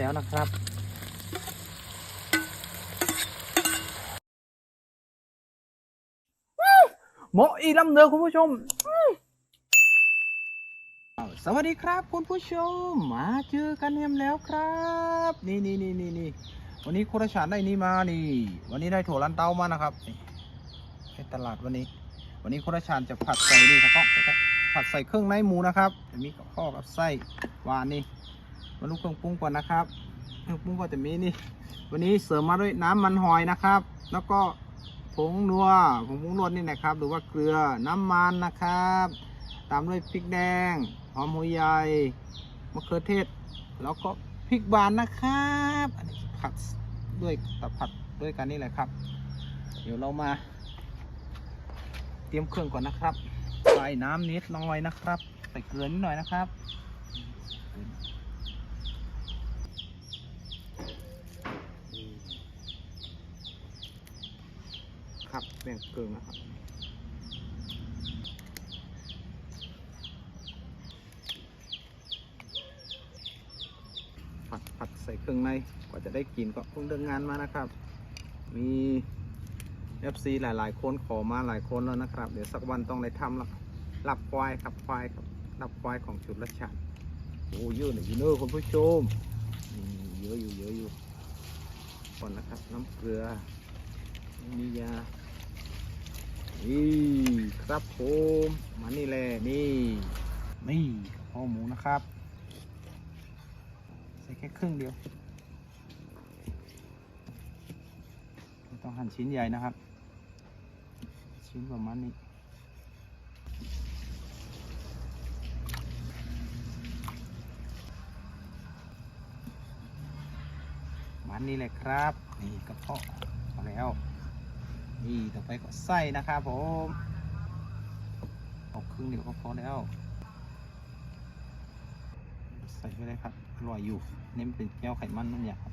แล้วนะครับหมาะอีลำเนือคุณผู้ชม สวัสดีครับคุณผู้ชม มาเจอกันเนียมแล้วครับ นี่นี่นี่นี่นี่วันนี้คุณราชาญได้นี่มานี่ วันนี้ได้ถั่วลันเตามานะครับในตลาดวันนี้ วันนี้คุณราชาญจะผัดใส่นี่ครับผัดใส่เครื่องในหมูนะครับ มีข้อกับไส้หวานนี่ มาดูเครื่องปรุงก่อนนะครับเครื่องปรุงก็จะมีนี่ วันนี้เสริมมาด้วยน้ำมันหอยนะครับ แล้วก็ผงนัวผงปรุงรสนี่นะครับ หรือว่าเกลือน้ำมันนะครับ ตามด้วยพริกแดงหอมหัวใหญ่มะเขือเทศ แล้วก็พริกบานนะครับอันนี้ผัดด้วยตับผัดด้วยกันนี่แหละครับ เดี๋ยวเรามาเตรียมเครื่องก่อนนะครับ ใส่น้ำนิดหน่อยนะครับ ใส่เกลือนิดหน่อยนะครับ ครับแบ่งเกลือนะครับผัดผัดใส่เครื่องในกว่าจะได้กินก็เพิ่งเดินงานมานะครับ มี FC หลาย ๆ คนขอมาหลายคนแล้วนะครับ เดี๋ยวสักวันต้องได้ทำละหลับควายครับควายครับหลับควายของจุดละชันโอ้เยอะหน่อยเนอะคุณผู้ชมเยอะอยู่เยอะอยู่ก่อนนะครับ น้ำเกลือมียา นี่ครับผมมานี่แหละนี่นี่ข้อหมูนะครับ ใส่แค่ครึ่งเดียวไม่ต้องหั่นชิ้นใหญ่นะครับ ชิ้นประมาณนี้มันนี่แหละครับ นี่กระเพาะพอแล้ว นี่ต่อไปก็ไส้นะครับผมเอาครึ่งเดียวก็พอแล้ว ใส่ไปเลยครับอร่อยอยู่ เน้นเป็นแก้วไขมันนั่นอย่างครับ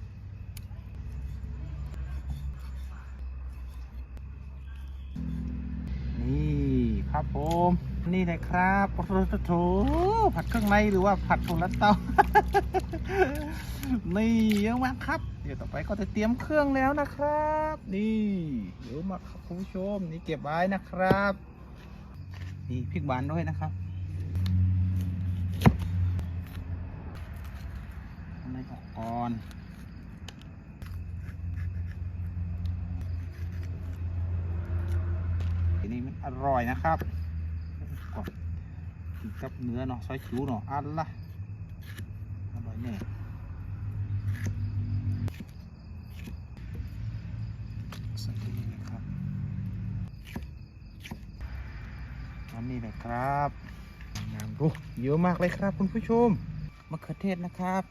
นี่ครับผม นี่เลยครับโอ้โหผัดเครื่องในหรือว่าผัดถั่วลันเตา นี่เยอะมากครับ เดี๋ยวต่อไปก็จะเตรียมเครื่องแล้วนะครับ นี่เยอะมากครับคุณผู้ชม นี่เก็บไว้นะครับ นี่พริกหวานด้วยนะครับในออกก่อนนี้มันอร่อยนะครับ กินกับเนื้อเนาะซอยจูเนาะอันละอร่อยแน่ใส่ไปเลยครับอันนี้เลยครับงามดูเยอะมากเลยครับคุณผู้ชมมะเขือเทศนะครับ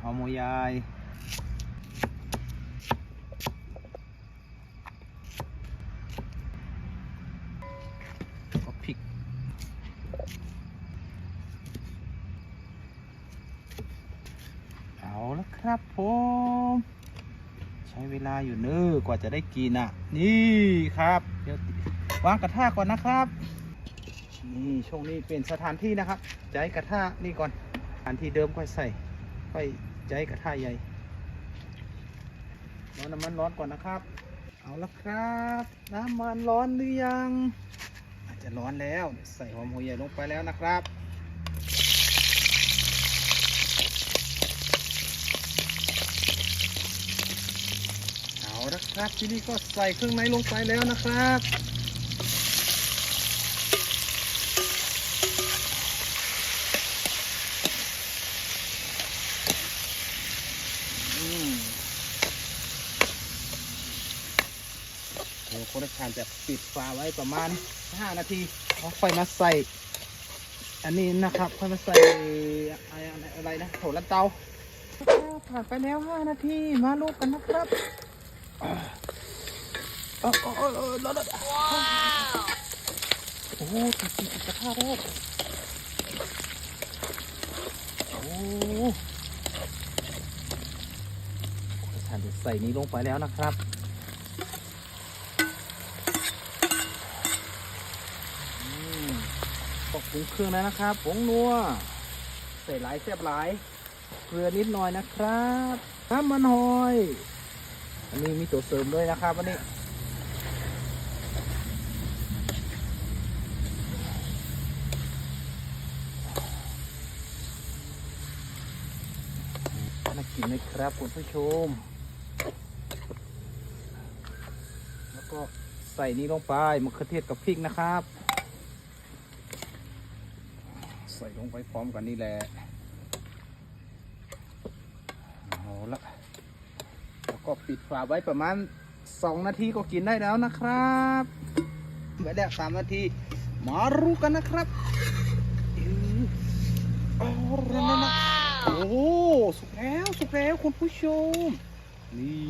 หอมหัวใหญ่ก็พริก เอาละครับผมใช้เวลาอยู่เน้อกว่าจะได้กินอะ นี่ครับ เดี๋ยววางกระทะก่อนนะครับนี่ช่วงนี้เป็นสถานที่นะครับจให้กระทะนี่ก่อนสถานที่เดิมค่อยใส่ค่อยใจกระทะใหญ่รอน้ำมันร้อนก่อนนะครับ เอาละครับ น้ำมันร้อนหรือยัง อาจจะร้อนแล้วเดี๋ยวใส่หอมหัวใหญ่ลงไปแล้วนะครับ เอา ละครับ ที่นี้ก็ใส่เครื่องในลงไปแล้วนะครับอืมเดี๋ยวคนทานจะปิดฝาไว้ประมาณ 5 นาทีแล้วค่อยมาใส่ อันนี้นะครับค่อยมาใส่อะไรอะไรนะโถลันเตาผ่านไปแล้ว 5 นาที มาลูกกันนะครับ อ๋ออ๋ออ๋ออ๋อร้อนๆว้าวโอ้โหติดติดติดกระทะแล้วโอ้ท่านจะใส่นี้ลงไปแล้วนะครับอืมก็ปรุงเครื่องแล้วนะครับผงนัว ใส่หลายแซ่บหลาย เกลือนิดหน่อยนะครับน้ำมันหอย อันนี้มีตัวเสริมด้วยนะครับอันนี้น่ากินไหมครับคุณผู้ชม แล้วก็ใส่นี้ลงไปมะเขือเทศกับพริกนะครับ ใส่ลงไปพร้อมกันนี่แหละเอาละแล้ว ก็ปิดฝาไว้ประมาณ 2 นาทีก็กินได้แล้วนะครับไว้แล้วสามนาที มารู้กันนะครับอื้ออ๋อนั่นนั่นนั่นโอ้โหสุกแล้วสุกแล้วคุณผู้ชม นี่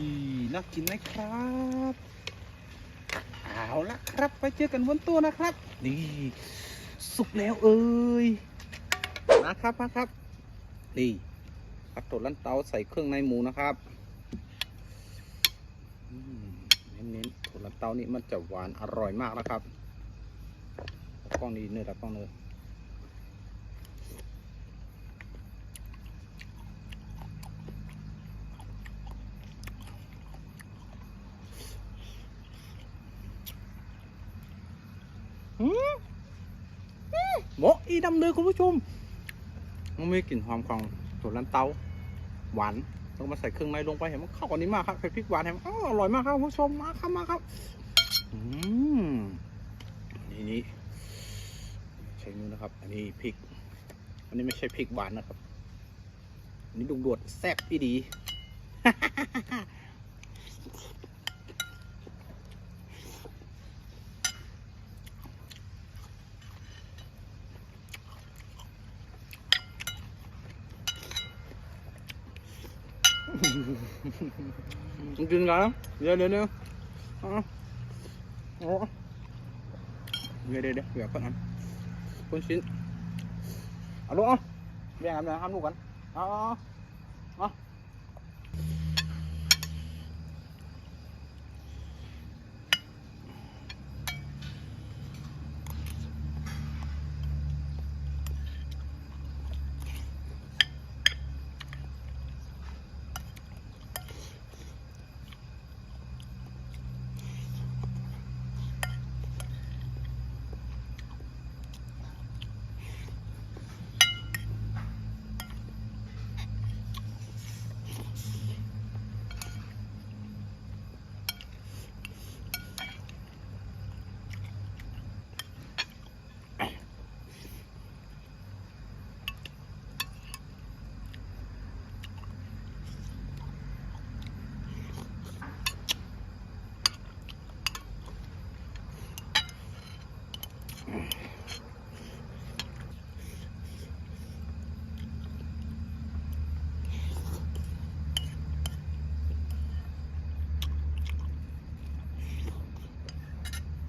น่ากินไหมครับเอาละครับไปเจอกันบนตัวนะครับ นี่ สุกแล้วเอ้ยนะครับมาครับนี่ผัดโตลันเตาใส่เครื่องในหมูนะครับอืม เน้นๆโตลันเตานี่มันจะหวานอร่อยมากนะครับกล้องนี้เนื้อตากล้องเนื้อหืมหืมหมกอีดำเลยคุณผู้ชมมันมีกลิ่นหอมของถั่วลันเตาหวาน้องมาใส่เครื่องในลงไปเห็นมันเข้ากันนี้มากครับใส่พริกหวานเห็นมันอ้าวอร่อยมากครับคุณผู้ชมมาครับมาครับอืมนี่นี่ใช้มือนะครับ อันนี้พริก อันนี้ไม่ใช่พริกหวานนะครับอันนี้ดุดวดแซ่บที่ดี กินกันเดี๋ยวเดี๋ยวเดี๋ยวเดี๋ยวเดี๋ยวเดี๋ยวเดี๋ยวก่อนนะคุณชิ้นเอาลูกอะแบ่งกันนะห้ามลูกกันอ๋อาเอา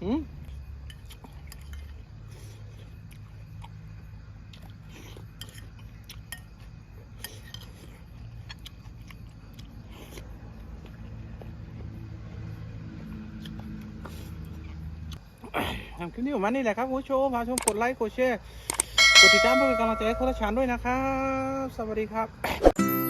อืมทำคลิปนี้ออกมานี่แหละครับคุณผู้ชมพาชมกดไลค์กดแชร์กดติดตามเพื่อเป็นกำลังใจให้โคตรชานด้วยนะครับ สวัสดีครับ